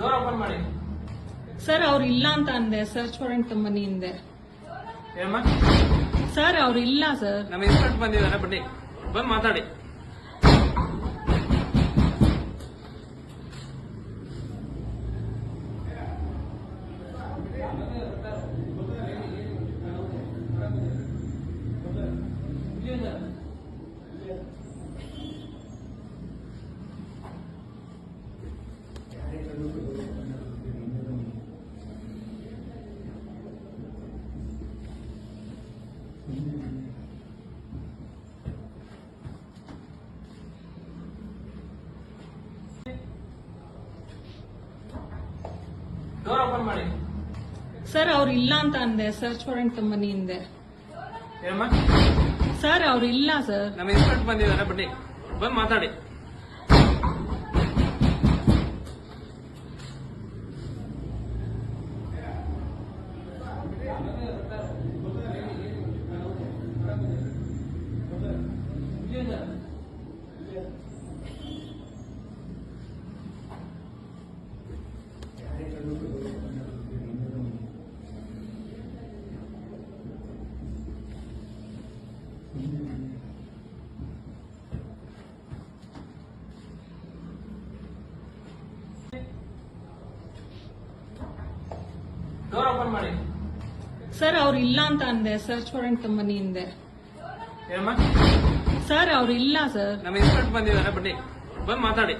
Door open ಮಾಡಿ. Sir ಅವ್ರು ಇಲ್ಲ ಅಂತ ಅಂದೆ. ಸರ್ಚ್ ವಾರೆಂಟ್ ತಮ್ಮನಿ ಹಿಂದೆ ಏನಮ್ಮ ಸರ್ ಅವ್ರು ಇಲ್ಲ ಸರ್ ನಮ್ಮ ಇನ್ಸ್ಪೆಕ್ಟ್ ಬಂದಿದ್ದಾರೆ ಬನ್ನಿ. ಬಂದು ಮಾತಾಡಿ. ಡೋರ್ ಓಪನ್ ಮಾಡಿ. ಸರ್ ಅವ್ರು ಇಲ್ಲ ಅಂತ ಅಂದೆ. ಸರ್ಚ್ ವಾರೆಂಟ್ ಕಂಪನಿ ಹಿಂದೆ ಏನಮ್ಮ? ಸರ್ ಅವ್ರು ಇಲ್ಲ ಸರ್ ನಮ್ಮ ಇನ್ಸ್ಪೆಕ್ಟರ್ ಬಂದಿದ್ದಾರೆ ಬನ್ನಿ. ಬಂದು ಮಾತಾಡಿ. ಡೋರ್ ಓಪನ್ ಮಾಡಿ. ಸರ್ ಅವ್ರು ಇಲ್ಲ ಅಂತ ಅಂದೆ. ಸರ್ಚ್ ವಾರೆಂಟ್ ಕಂಪನಿ ಹಿಂದೆ ಏನಮ್ಮ? ಸರ್ ಅವ್ರು ಇಲ್ಲ ಸರ್ ನಮ್ಮ ಇನ್ಸ್ಪೆಕ್ಟ್ ಬಂದಿದ್ದಾರೆ ಬನ್ನಿ. ಬಂದು ಮಾತಾಡಿ.